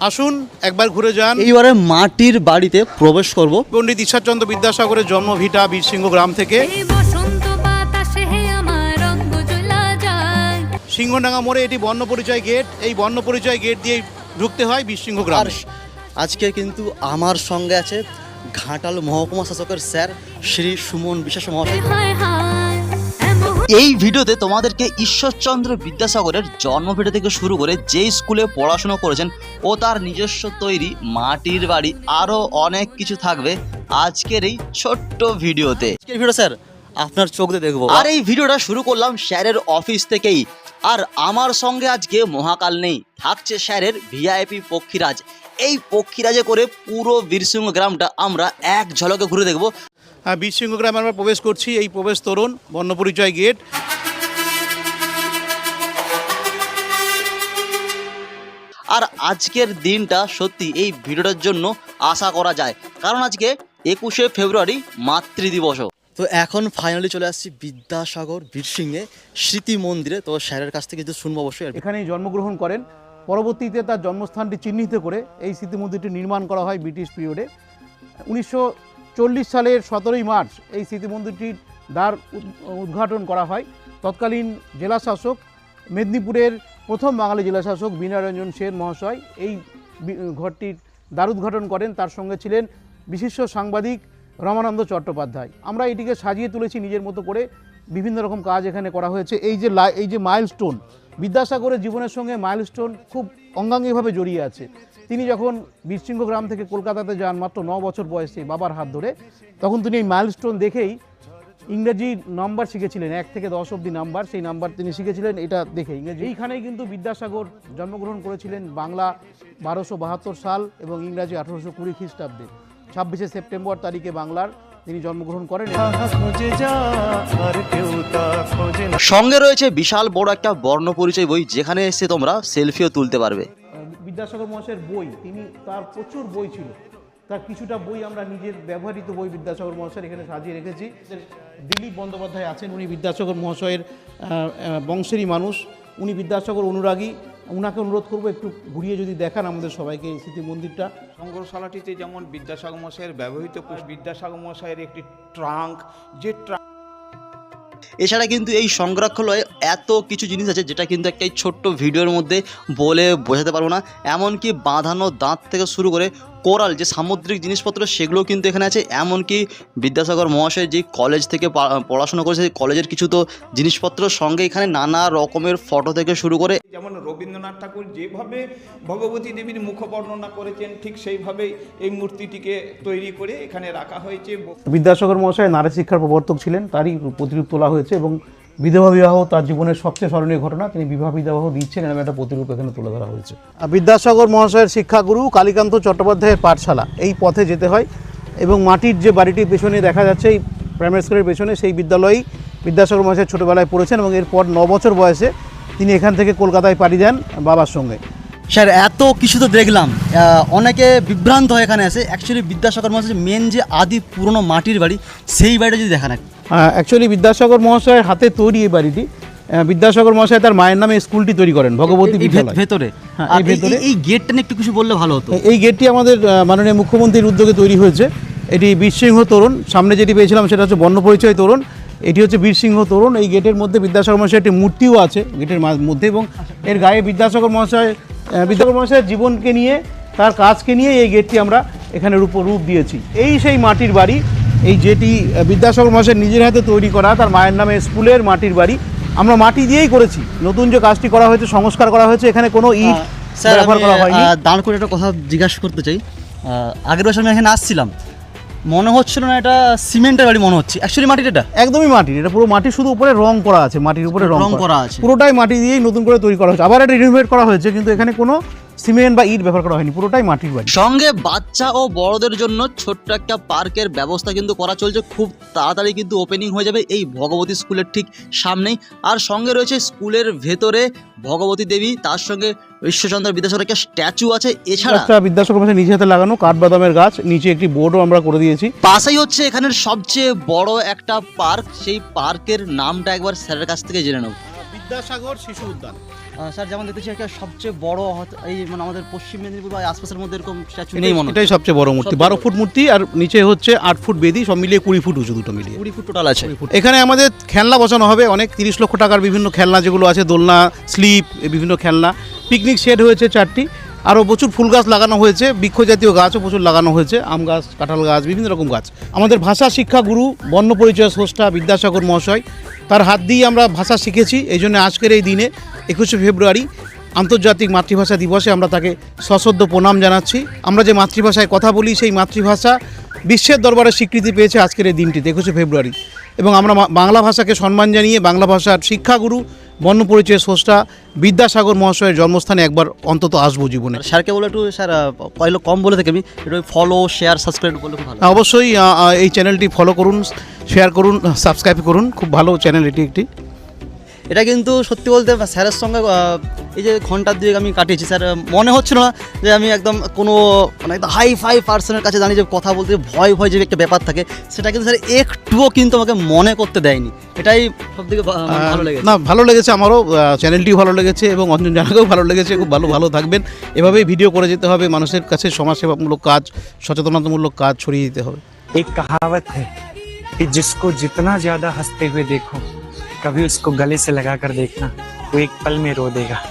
আসুন একবার ঘুরে যান। এইবারে মাটির বাড়িতে প্রবেশ করব। পণ্ডিত ঈশ্বরচন্দ্র বিদ্যাসাগরের জন্ম ভিটা বীরসিংহ গ্রাম থেকে। সিংহডাঙ্গা মোড়ে এটি বর্ণ পরিচয় গেট। এই বর্ণ পরিচয় গেট দিয়ে ঢুকতে হয় বীরসিংহ গ্রামে। আজকে কিন্তু আমার সঙ্গে আছে ঘাটাল মহকুমা শাসকের স্যার শ্রী সুমন বিশ্বাস মহাশয়। এই ভিডিওতে তোমাদেরকে ঈশ্বরচন্দ্র বিদ্যাসাগরের জন্মভিটা থেকে শুরু করে যেই স্কুলে পড়াশোনা করেছেন ও তার নিজস্ব তৈরি মাটির বাড়ি আরও অনেক কিছু থাকবে আজকের এই ছোট্ট ভিডিওতে। ভিডিও স্যার আপনার চোখ দিয়ে দেখব। আর এই ভিডিওটা শুরু করলাম স্যারের অফিস থেকেই। আর আমার সঙ্গে আজকে মহাকাল নেই থাকছে স্যারের ভিআইপি পক্ষীরাজ। এই পক্ষীরাজে করে পুরো বীরসিংহ গ্রামটা আমরা এক ঝলকে ঘুরে দেখব। বীরসিংহ গ্রামে আমরা প্রবেশ করছি এই প্রবেশ তরুণ বর্ণপরিচয় গেট। আর আজকের দিনটা সত্যি এই ভিডিওটার জন্য আশা করা যায় কারণ আজকে একুশে ফেব্রুয়ারি মাতৃ দিবসও তো এখন ফাইনালি চলে আসছি বিদ্যাসাগর বীরসিংহে স্মৃতি মন্দিরে। তো স্যারের কাছ থেকে কিছু শুনব অবশ্যই। এখানেই জন্মগ্রহণ করেন। পরবর্তীতে তার জন্মস্থানটি চিহ্নিত করে এই স্মৃতি মন্দিরটি নির্মাণ করা হয় ব্রিটিশ পিরিয়ডে উনিশশো চল্লিশ সালের সতেরোই মার্চ এই স্মৃতিমন্দিরটির দ্বার উদ্ঘাটন করা হয়। তৎকালীন জেলা শাসক মেদিনীপুরের প্রথম বাঙালি জেলা শাসক বীণারঞ্জন সেন মহাশয় এই ঘরটির দ্বার উদ্ঘাটন করেন। তার সঙ্গে ছিলেন বিশিষ্ট সাংবাদিক রমানন্দ চট্টোপাধ্যায়। আমরা এটিকে সাজিয়ে তুলেছি নিজের মতো করে। বিভিন্ন রকম কাজ এখানে করা হয়েছে। এই যে এই যে মাইলস্টোন বিদ্যাসাগরের জীবনের সঙ্গে মাইলস্টোন খুব অঙ্গাঙ্গিভাবে জড়িয়ে আছে। তিনি যখন বীরসিংহ গ্রাম থেকে কলকাতাতে যান মাত্র ন বছর বয়সে বাবার হাত ধরে তখন তিনি এই মাইলস্টোন দেখেই ইংরেজি নাম্বার শিখেছিলেন এক থেকে দশ অব্দি নাম্বার সেই নাম্বার তিনি শিখেছিলেন এটা দেখে ইংরেজি। এইখানেই কিন্তু বিদ্যাসাগর জন্মগ্রহণ করেছিলেন বাংলা বারোশো বাহাত্তর সাল এবং ইংরাজি আঠারোশো কুড়ি খ্রিস্টাব্দে। ছাব্বিশে সেপ্টেম্বর তারিখে বাংলার তিনি জন্মগ্রহণ করেন। সঙ্গে রয়েছে বিশাল বড় একটা বর্ণ পরিচয় বই যেখানে এসে তোমরা সেলফিও তুলতে পারবে। বিদ্যাসাগর মহাশয়ের বই, তিনি তার প্রচুর বই ছিল। তার কিছুটা বই আমরা নিজের ব্যবহৃত বই বিদ্যাসাগর মহাশয়ের এখানে সাজিয়ে রেখেছি। দিলীপ বন্দ্যোপাধ্যায় আছেন, উনি বিদ্যাসাগর মহাশয়ের বংশেরই মানুষ। উনি বিদ্যাসাগর অনুরাগী। ওনাকে অনুরোধ করব একটু ঘুরিয়ে যদি দেখান আমাদের সবাইকে এই স্মৃতি মন্দিরটা সংগ্রহশালাটিতে যেমন বিদ্যাসাগর মশাইয়ের ব্যবহৃত বিদ্যাসাগর মশাইয়ের একটি ট্রাঙ্ক, যে ট্রাঙ্ক এছাড়া কিন্তু এই সংগ্রহালয়ে এত কিছু জিনিস আছে যেটা কিন্তু একটা ছোট্ট ভিডিওর মধ্যে বলে বোঝাতে পারব না। এমনকি বাঁধানো দাঁত থেকে শুরু করে কোরাল যে সামুদ্রিক জিনিসপত্র সেগুলো কিন্তু এখানে আছে। এমনকি বিদ্যাসাগর মহাশয় যে কলেজ থেকে পড়াশোনা করেছে কলেজের কিছু তো জিনিসপত্র সঙ্গে এখানে নানা রকমের ফটো থেকে শুরু করে যেমন রবীন্দ্রনাথ ঠাকুর যেভাবে ভগবতী দেবীর মুখ বর্ণনা করেছেন ঠিক সেইভাবেই এই মূর্তিটিকে তৈরি করে এখানে রাখা হয়েছে। বিদ্যাসাগর মহাশয় নারী শিক্ষার প্রবর্তক ছিলেন তারই প্রতিরূপ তোলা হয়েছে এবং বিধবা বিবাহ তার জীবনের সবচেয়ে স্মরণীয় ঘটনা তিনি বিবাহ বিবাহ দিচ্ছেন এরকম একটা প্রতিরূপ এখানে তুলে ধরা হয়েছে। বিদ্যাসাগর মহাশয়ের শিক্ষাগুরু কালীকান্ত চট্টোপাধ্যায়ের পাঠশালা এই পথে যেতে হয় এবং মাটির যে বাড়িটির পেছনে দেখা যাচ্ছে এই প্রাইমারি স্কুলের পেছনে সেই বিদ্যালয়েই বিদ্যাসাগর মহাশয় ছোটোবেলায় পড়েছেন এবং এরপর ন বছর বয়সে তিনি এখান থেকে কলকাতায় পাড়ি দেন বাবার সঙ্গে। স্যার এত কিছু তো দেখলাম। অনেকে বিভ্রান্ত হয় এখানে আসে অ্যাকচুয়ালি বিদ্যাসাগর মহাশয় মেন যে আদি পুরনো মাটির বাড়ি সেই বাড়িটা যদি দেখান। অ্যাকচুয়ালি বিদ্যাসাগর মহাশয়ের হাতে তৈরি এই বাড়িটি। বিদ্যাসাগর মহাশয় তার মায়ের নামে স্কুলটি তৈরি করেন ভগবতী বিদ্যালয়। ভেতরে। হ্যাঁ, এই ভেতরে- এই গেটটা নিয়ে একটু কিছু বললে ভালো হতো। এই গেটটি আমাদের মাননীয় মুখ্যমন্ত্রীর উদ্যোগে তৈরি হয়েছে। এটি বীরসিংহ তোরণ সামনে যেটি পেয়েছিলাম সেটা হচ্ছে বর্ণপরিচয় তোরণ। এটি হচ্ছে বীরসিংহ তোরণ। এই গেটের মধ্যে বিদ্যাসাগর মহাশয়ের একটি মূর্তিও আছে গেটের মধ্যে এবং এর গায়ে বিদ্যাসাগর মহাশয় বিদ্যাসাগর মহাশয়ের জীবনকে নিয়ে তার কাজকে নিয়ে এই গেটটি আমরা এখানে রূপ রূপ দিয়েছি। এই সেই মাটির বাড়ি এই যেটি বিদ্যাসাগর মহাশয়ের নিজের হাতে তৈরি করা তার মায়ের নামে স্কুলের মাটির বাড়ি। আমরা মাটি দিয়েই করেছি। নতুন যে কাজটি করা হয়েছে সংস্কার করা হয়েছে এখানে কোনো ইট ব্যবহার করা হয়নি। দাঁড় করে একটা কথা জিজ্ঞাসা করতে চাই। আগের বছর আমি এখানে আসছিলাম। মনে হচ্ছিল না এটা সিমেন্টের বাড়ি মনে হচ্ছে। অ্যাকচুয়ালি মাটির এটা? একদমই মাটির। এটা পুরো মাটি শুধু উপরে রং করা আছে মাটির উপরে রং রং করা আছে। পুরোটাই মাটি দিয়েই নতুন করে তৈরি করা হয়েছে। আবার এটা রিনোভেট করা হয়েছে কিন্তু এখানে কোনো সিমেন্ট বা ইট ব্যবহার করা হয়নি পুরোটাই মাটির বাড়ি। সঙ্গে বাচ্চা ও বড়দের জন্য ছোট্ট একটা পার্কের ব্যবস্থা কিন্তু করা চলছে। খুব তাড়াতাড়ি কিন্তু ওপেনিং হয়ে যাবে এই ভগবতী স্কুলের ঠিক সামনেই। আর সঙ্গে রয়েছে স্কুলের ভেতরে ভগবতী দেবী তার সঙ্গে ঈশ্বরচন্দ্র বিদ্যাসাগর একটা স্ট্যাচু আছে। এছাড়া গাছটা বিদ্যাসাগর মশাই নিজে হাতে লাগানো কাঠবাদামের গাছ নিচে একটি বোর্ডও আমরা করে দিয়েছি। পাশেই হচ্ছে এখানের সবচেয়ে বড় একটা পার্ক সেই পার্কের নামটা একবার স্যারের কাছ থেকে জেনে নেব। বিদ্যাসাগর শিশু উদ্যান। স্যার যেমন দেখতেছি একটা সবচেয়ে বড় এই মানে আমাদের পশ্চিম মেদিনীপুর বা আশপাশের মধ্যে এরকম স্ট্যাচু নেই মনে এটাই সবচেয়ে বড় মূর্তি বারো ফুট মূর্তি আর নিচে হচ্ছে আট ফুট বেদি সব মিলিয়ে কুড়ি ফুট উঁচু দুটো মিলিয়ে। কুড়ি ফুট টোটাল আছে। এখানে আমাদের খেলনা বসানো হবে অনেক তিরিশ লক্ষ টাকার বিভিন্ন খেলনা যেগুলো আছে দোলনা স্লিপ বিভিন্ন খেলনা। পিকনিক সেট হয়েছে চারটি। আরও প্রচুর ফুল গাছ লাগানো হয়েছে বৃক্ষ জাতীয় গাছও প্রচুর লাগানো হয়েছে, আম গাছ, কাঁঠাল গাছ, বিভিন্ন রকম গাছ। আমাদের ভাষা শিক্ষা গুরু বর্ণ পরিচয় স্রষ্টা বিদ্যাসাগর মহাশয়, তার হাত দিয়ে আমরা ভাষা শিখেছি, এই জন্য আজকের এই দিনে একুশে ফেব্রুয়ারি আন্তর্জাতিক মাতৃভাষা দিবসে আমরা তাকে সশ্রদ্ধ প্রণাম জানাচ্ছি। আমরা যে মাতৃভাষায় কথা বলি, সেই মাতৃভাষা বিশ্বের দরবারে স্বীকৃতি পেয়েছে আজকের এই দিনটিতে, একুশে ফেব্রুয়ারি। এবং আমরা বাংলা ভাষাকে সম্মান জানিয়ে বাংলা ভাষার শিক্ষাগুরু বর্ণ পরিচয় স্রষ্টা বিদ্যাসাগর মহাশয়ের জন্মস্থানে একবার অন্তত আসব জীবনে। স্যারকে বলে একটু স্যার পয়লো কম বলে থাকি আমি একটু ফলো শেয়ার সাবস্ক্রাইব করলে খুব ভালো অবশ্যই আহ, আহ, এই চ্যানেলটি ফলো করুন শেয়ার করুন সাবস্ক্রাইব করুন খুব ভালো চ্যানেল এটি একটি। এটা কিন্তু সত্যি বলতে স্যারের সঙ্গে আহ, এই যে ঘন্টার দুয়েক আমি কাটিয়েছি স্যার মনে হচ্ছিল না যে আমি একদম কোনো মানে একদম হাই ফাই পার্সনের কাছে জানি যে কথা বলতে ভয় ভয় যে একটা ব্যাপার থাকে সেটা কিন্তু স্যার একটুও কিন্তু আমাকে মনে করতে দেয়নি এটাই সব থেকে ভালো লেগেছে না ভালো লেগেছে আমারও চ্যানেলটিও ভালো লেগেছে এবং অঞ্জন জানাকেও ভালো লেগেছে খুব ভালো ভালো থাকবেন এভাবেই ভিডিও করে যেতে হবে মানুষের কাছে সমাজসেবামূলক কাজ সচেতনতামূলক কাজ ছড়িয়ে দিতে হবে एक कहावत है कि जिसको जितना ज्यादा हंसते हुए देखो कभी उसको गले से लगा कर देखना वो एक पल में रो देगा।